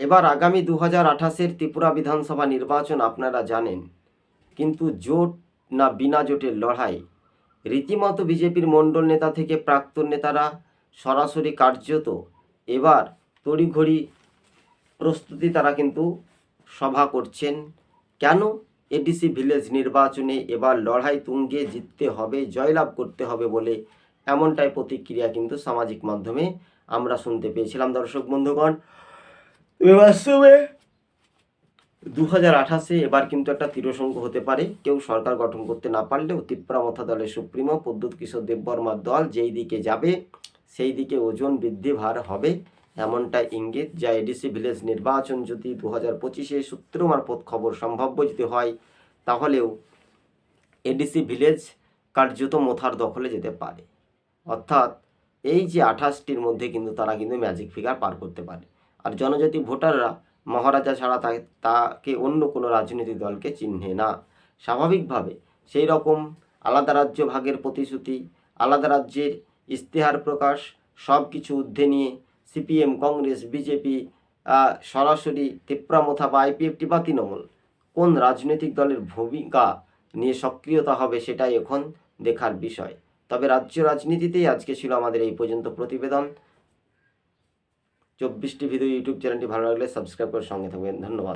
এবার আগামী দু হাজার আঠাশের ত্রিপুরা বিধানসভা নির্বাচন আপনারা জানেন। কিন্তু জোট না বিনা জোটের লড়াই? রীতিমতো বিজেপির মণ্ডল নেতা থেকে প্রাক্তন নেতারা সরাসরি কার্যত এবার তড়িঘড়ি প্রস্তুতি তারা কিন্তু সভা করছেন। কেন? এডিসি ভিলেজ নির্বাচনে এবার লড়াই তুঙ্গে জিততে হবে, জয়লাভ করতে হবে বলে এমনটাই প্রতিক্রিয়া কিন্তু সামাজিক মাধ্যমে আমরা শুনতে পেয়েছিলাম। দর্শক বন্ধুগণ তবে দু হাজার আঠাশে এবার কিন্তু একটা তীরসঙ্গ হতে পারে। কেউ সরকার গঠন করতে না পারলেও তিপ্রামথা দলের সুপ্রিমো, প্রদ্যুৎ কিশোর দেববর্মার দল যেই দিকে যাবে, সেই দিকে ওজন বৃদ্ধি ভার হবে, এমনটা ইঙ্গিত। যা এডিসি ভিলেজ নির্বাচন যদি দু হাজার পঁচিশে সূত্র মারফত খবর সম্ভাব্য যদি হয়, তাহলেও এডিসি ভিলেজ কার্যত মোথার দখলে যেতে পারে। অর্থাৎ এই যে আঠাশটির মধ্যে কিন্তু তারা কিন্তু ম্যাজিক ফিগার পার করতে পারে। আর জনজাতি ভোটাররা মহারাজা ছাড়া তাকে অন্য কোনো রাজনৈতিক দলকে চিহ্নে না। স্বাভাবিকভাবে সেই রকম আলাদা রাজ্য ভাগের প্রতিশ্রুতি, আলাদা রাজ্যের ইশতেহার প্রকাশ, সব কিছু ঊর্ধ্বে নিয়ে সিপিএম, কংগ্রেস, বিজেপি সরাসরি তিপ্রামথা বা আইপিএফটি বা তৃণমূল, কোন রাজনৈতিক দলের ভূমিকা নিয়ে সক্রিয়তা হবে সেটাই এখন দেখার বিষয়। তবে রাজ্য রাজনীতিতেই আজকে ছিল আমাদের এই পর্যন্ত প্রতিবেদন। চব্বিশটি ভিডিও ইউটিউব চ্যানেলটি ভালো লাগলে সাবস্ক্রাইব করে সঙ্গে থাকবেন। ধন্যবাদ।